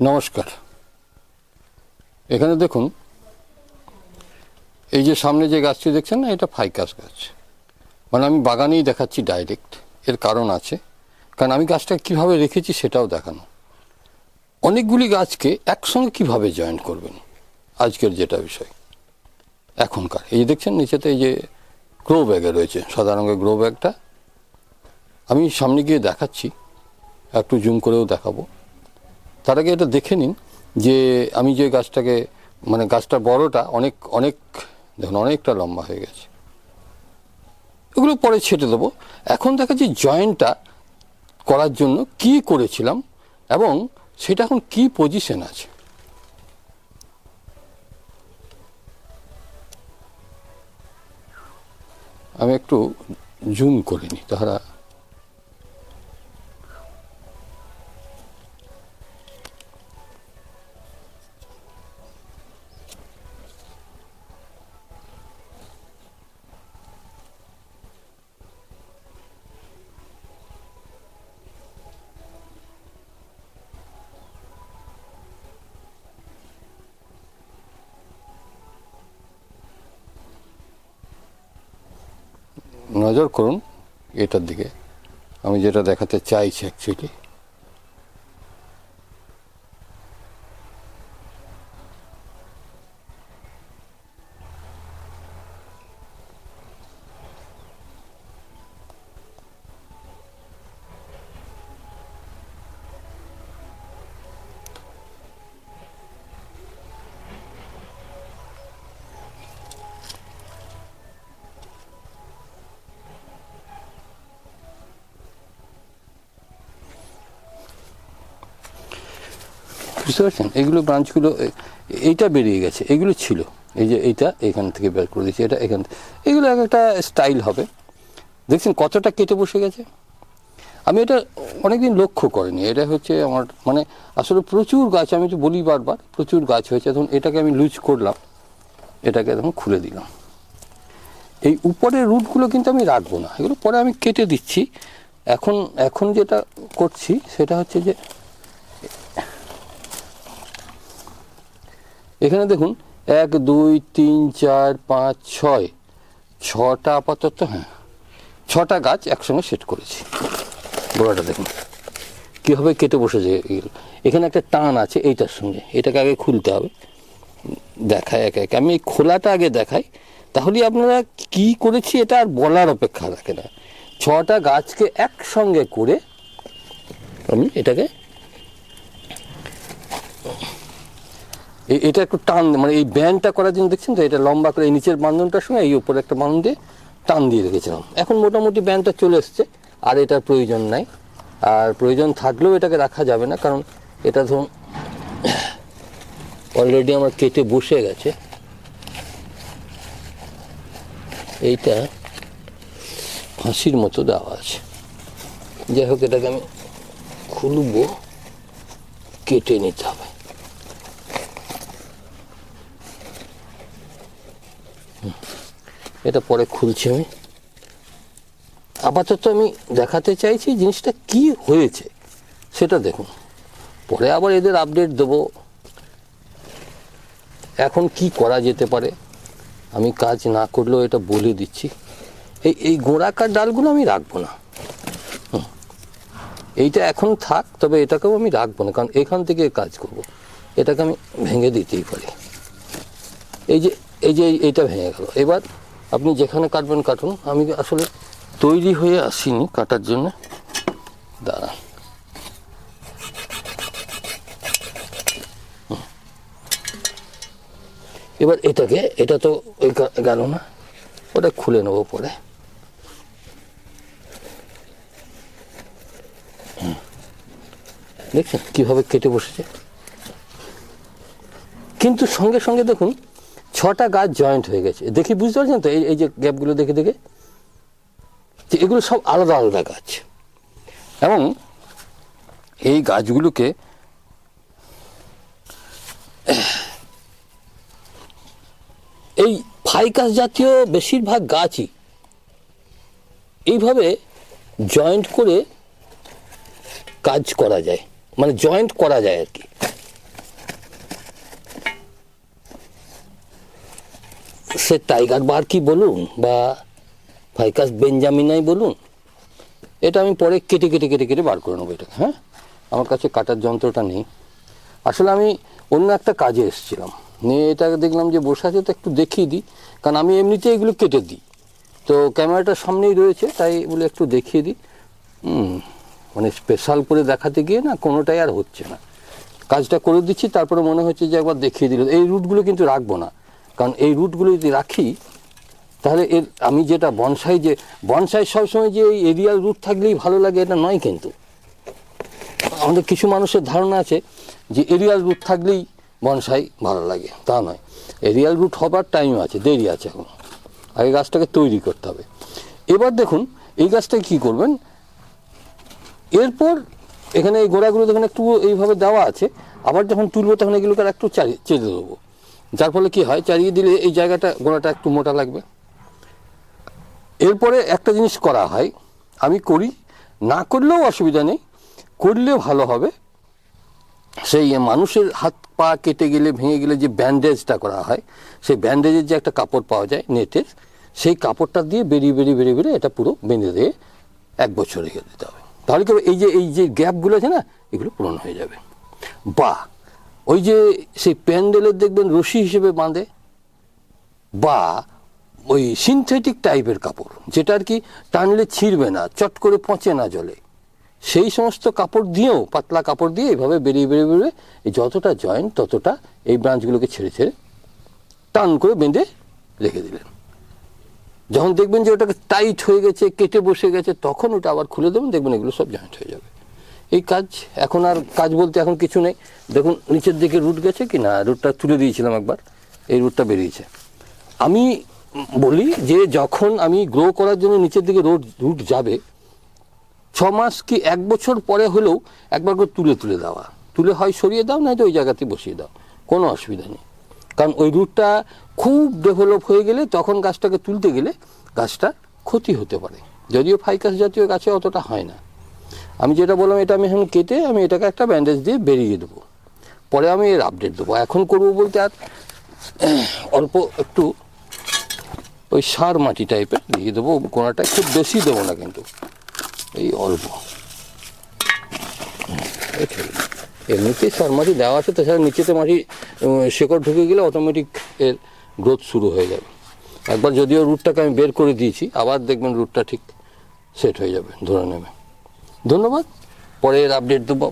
নমস্কার। এখানে দেখুন, এই যে সামনে যে গাছটি দেখছেন না, এটা ফাইকাস গাছ। মানে আমি বাগানেই দেখাচ্ছি ডাইরেক্ট এর কারণ আছে। কারণ আমি গাছটা কীভাবে রেখেছি সেটাও দেখানো। অনেকগুলি গাছকে একসঙ্গে কীভাবে জয়েন করবেন? আজকের যেটা বিষয়। এখনকার। এই যে দেখছেন, নিচেতে এই যে গ্রো ব্যাগে রয়েছে, সাদা রঙের গ্রো ব্যাগটা আমি সামনে গিয়ে দেখাচ্ছি, একটু জুম করেও দেখাবো। তার আগে এটা দেখে নিন যে আমি যে গাছটাকে মানে গাছটা বড়টা অনেক অনেক, দেখুন অনেকটা লম্বা হয়ে গেছে। এগুলো পরে ছেটে দেবো। এখন দেখা যে জয়েন্টটা করার জন্য কি করেছিলাম এবং সেটা এখন কি পজিশন আছে। আমি একটু জুম করে নিই তাহারা নজর করুন এটার দিকে। আমি যেটা দেখাতে চাইছি অ্যাকচুয়ালি বুঝতে পারছেন? এগুলো ব্রাঞ্চগুলো এইটা বেরিয়ে গেছে, এগুলো ছিল। এই যে এইটা এখান থেকে বের করে দিয়েছি, এটা এখান এগুলো এক একটা স্টাইল হবে। দেখছেন কতটা কেটে বসে গেছে? আমি এটা অনেকদিন লক্ষ্য করিনি। এটা হচ্ছে আমার মানে আসলে প্রচুর গাছ, আমি তো বলি বারবার, প্রচুর গাছ হয়েছে। তখন এটাকে আমি লুজ করলাম, এটাকে তখন খুলে দিলাম। এই উপরের রুটগুলো কিন্তু আমি রাখব না। এগুলো পরে আমি কেটে দিচ্ছি। এখন এখন যেটা করছি, সেটা হচ্ছে যে এখানে দেখুন, এক, দুই, তিন, চার, পাঁচ, ছয়। ছটা আপাতত হ্যাঁ ছটা গাছ একসঙ্গে সেট করেছি। গোড়াটা দেখুন, কীভাবে কেটে বসেছে এগুলো। এখানে একটা টান আছে এইটার সঙ্গে, এটাকে আগে খুলতে হবে। দেখায় একে একে। আমি এই খোলাটা আগে দেখাই, তাহলে আপনারা কি করেছি এটা আর বলার অপেক্ষা রাখে না। ছটা গাছকে একসঙ্গে করে আমি এটাকে এটা একটু টান মানে এই ব্যান্ডটা করার জন্য দেখছেন তো, এটা লম্বা করে নিচের বান্ধনটার সঙ্গে এই উপরে একটা বান্ধন দিয়ে টান দিয়ে রেখেছিলাম। এখন মোটামুটি ব্যান্ডটা চলে এসছে, আর এটার প্রয়োজন নাই। আর প্রয়োজন থাকলেও এটাকে রাখা যাবে না, কারণ এটা ধরুন অলরেডি আমার কেটে বসে গেছে। এইটা ফাঁসির মতো দেওয়া আছে। যাই হোক, এটাকে আমি খুলব, কেটে নিতে হবে। এটা পরে খুলছি আমি। আপাতত আমি দেখাতে চাইছি জিনিসটা কি হয়েছে, সেটা দেখুন। পরে আবার এদের আপডেট দেব। এখন কি করা যেতে পারে, আমি কাজ না করলেও এটা বলে দিচ্ছি। এই এই গোড়াকার ডালগুলো আমি রাখব না। এইটা এখন থাক, তবে এটাকেও আমি রাখব না, কারণ এখান থেকে কাজ করব। এটাকে আমি ভেঙে দিতেই পারি। এই যে এই যে এইটা ভেঙে গেল। এবার আপনি যেখানে কাটবেন, কাটুন। আমি আসলে তৈরি হয়ে আসিনি কাটার জন্য। দাঁড়ান। এবার এটাকে, এটা তো ওই গেল না। ওটা খুলে নেব পরে। দেখছেন কীভাবে কেটে বসেছে? কিন্তু সঙ্গে সঙ্গে দেখুন ছটা গাছ জয়েন্ট হয়ে গেছে। দেখি, বুঝতে পারছেন তো? এই যে গ্যাপগুলো দেখে দেখে? যে এগুলো সব আলাদা আলাদা গাছ। এবং এই গাছগুলোকে এই ফাইকাস জাতীয় বেশিরভাগ গাছই এইভাবে জয়েন্ট করে কাজ করা যায়। মানে জয়েন্ট করা যায় আর কি। ফাইকাসের টাইগার বার কি বলুন বা ভাইকাস বেঞ্জামিনাই বলুন, এটা আমি পরে কেটে কেটে কেটে কেটে বার করে নেব এটা হ্যাঁ? আমার কাছে কাটার যন্ত্রটা নেই। আসলে আমি অন্য একটা কাজে এসেছিলাম। নিয়ে এটা দেখলাম যে বসে আছে, তো একটু দেখিয়ে দিই। কারণ আমি এমনিতে এগুলো কেটে দিই। তো ক্যামেরাটা সামনেই রয়েছে, তাই বলে একটু দেখিয়ে দিই। মানে স্পেশাল করে দেখাতে গিয়ে না কোনোটাই আর হচ্ছে না। কাজটা করে দিচ্ছি, তারপরে মনে হচ্ছে যে একবার দেখিয়ে দিল। এই রুটগুলো কিন্তু রাখব না। কারণ এই রুটগুলো যদি রাখি, তাহলে এর, আমি যেটা বনসাই যে, বনসাই সবসময় যে এই এরিয়াল রুট থাকলেই ভালো লাগে এটা নয় কিন্তু। আমাদের কিছু মানুষের ধারণা আছে যে এরিয়াল রুট থাকলেই বনসাই ভালো লাগে, তা নয়। এরিয়াল রুট হবার টাইম আছে, দেরি আছে এখন। আগে গাছটাকে তৈরি করতে হবে। এবার দেখুন, এই গাছটাকে কী করবেন? এরপর এখানে এই গোড়াগুলো দেখুন একটু এইভাবে দেওয়া আছে, আবার যখন তুলবো তখন এগুলোকে একটু চেড়ে দেবো। যার ফলে কি হয়, চারিয়ে দিলে এই জায়গাটা, গোড়াটা একটু মোটা লাগবে। এরপরে একটা জিনিস করা হয়, আমি করি। না করলেও অসুবিধা নেই, করলে ভালো হবে। সেই মানুষের হাত পা কেটে গেলে, ভেঙে গেলে যে ব্যান্ডেজটা করা হয়, সেই ব্যান্ডেজের যে একটা কাপড় পাওয়া যায় নেটের, সেই কাপড়টা দিয়ে বেরিয়ে বেরিয়ে বেরিয়ে বেরিয়ে এটা পুরো বেঁধে দিয়ে এক বছর রেখে দিতে হবে। তাহলে কি এই যে এই যে গ্যাপগুলো আছে না, এগুলো পূরণ হয়ে যাবে। বা ওই যে সেই প্যান্ডেলের দেখবেন রশি হিসেবে বাঁধে বা ওই সিনথেটিক টাইপের কাপড়, যেটা আর কি টানলে ছিঁড়বে না, চট করে পচে না জলে। সেই সমস্ত কাপড় দিয়েও, পাতলা কাপড় দিয়ে এইভাবে বেরিয়ে বেরিয়ে বেরিয়ে যতটা জয়েন্ট ততটা এই ব্রাঞ্চগুলোকে ছেড়ে ছেড়ে টান করে বেঁধে রেখে দিলেন। যখন দেখবেন যে ওটাকে টাইট হয়ে গেছে, কেটে বসে গেছে, তখন ওটা আবার খুলে দেবেন, দেখবেন এগুলো সব জয়েন্ট হয়ে যাবে। এই কাজ, এখন আর কাজ বলতে এখন কিছু নেই। দেখুন, নিচের দিকে রুট গেছে কি না রুটটা তুলে দিয়েছিলাম একবার, এই রুটটা বেরিয়েছে। আমি বলি যে যখন আমি গ্রো করার জন্য নিচের দিকে রোড রুট যাবে, ছ মাস কি এক বছর পরে হলেও একবার করে তুলে তুলে দেওয়া। তুলে হয় সরিয়ে দাও, নয়তো ওই জায়গাতে বসিয়ে দাও। কোনো অসুবিধা নেই। কারণ ওই রুটটা খুব ডেভেলপ হয়ে গেলে তখন গাছটাকে তুলতে গেলে গাছটা ক্ষতি হতে পারে। যদিও ফাইকাস জাতীয় গাছে অতটা হয় না। আমি যেটা বললাম, এটা আমি এখন কেটে আমি এটাকে একটা ব্যান্ডেজ দিয়ে বেরিয়ে দেবো। পরে আমি এর আপডেট দেবো। এখন করব বলতে আর অল্প একটু ওই সার মাটি টাইপের দিয়ে দেবো কোনাটা খুব বেশি দেবো না কিন্তু। এই অল্প। এমনিতেই সার মাটি দেওয়া আছে, তাছাড়া নিচেতে মাটি শেকড় ঢুকে গেলে অটোমেটিক এর গ্রোথ শুরু হয়ে যাবে। একবার যদিও রুটটাকে আমি বের করে দিয়েছি, আবার দেখবেন রুটটা ঠিক সেট হয়ে যাবে, ধরে নেবে ধন্যবাদ পরের আপডেট দেবো।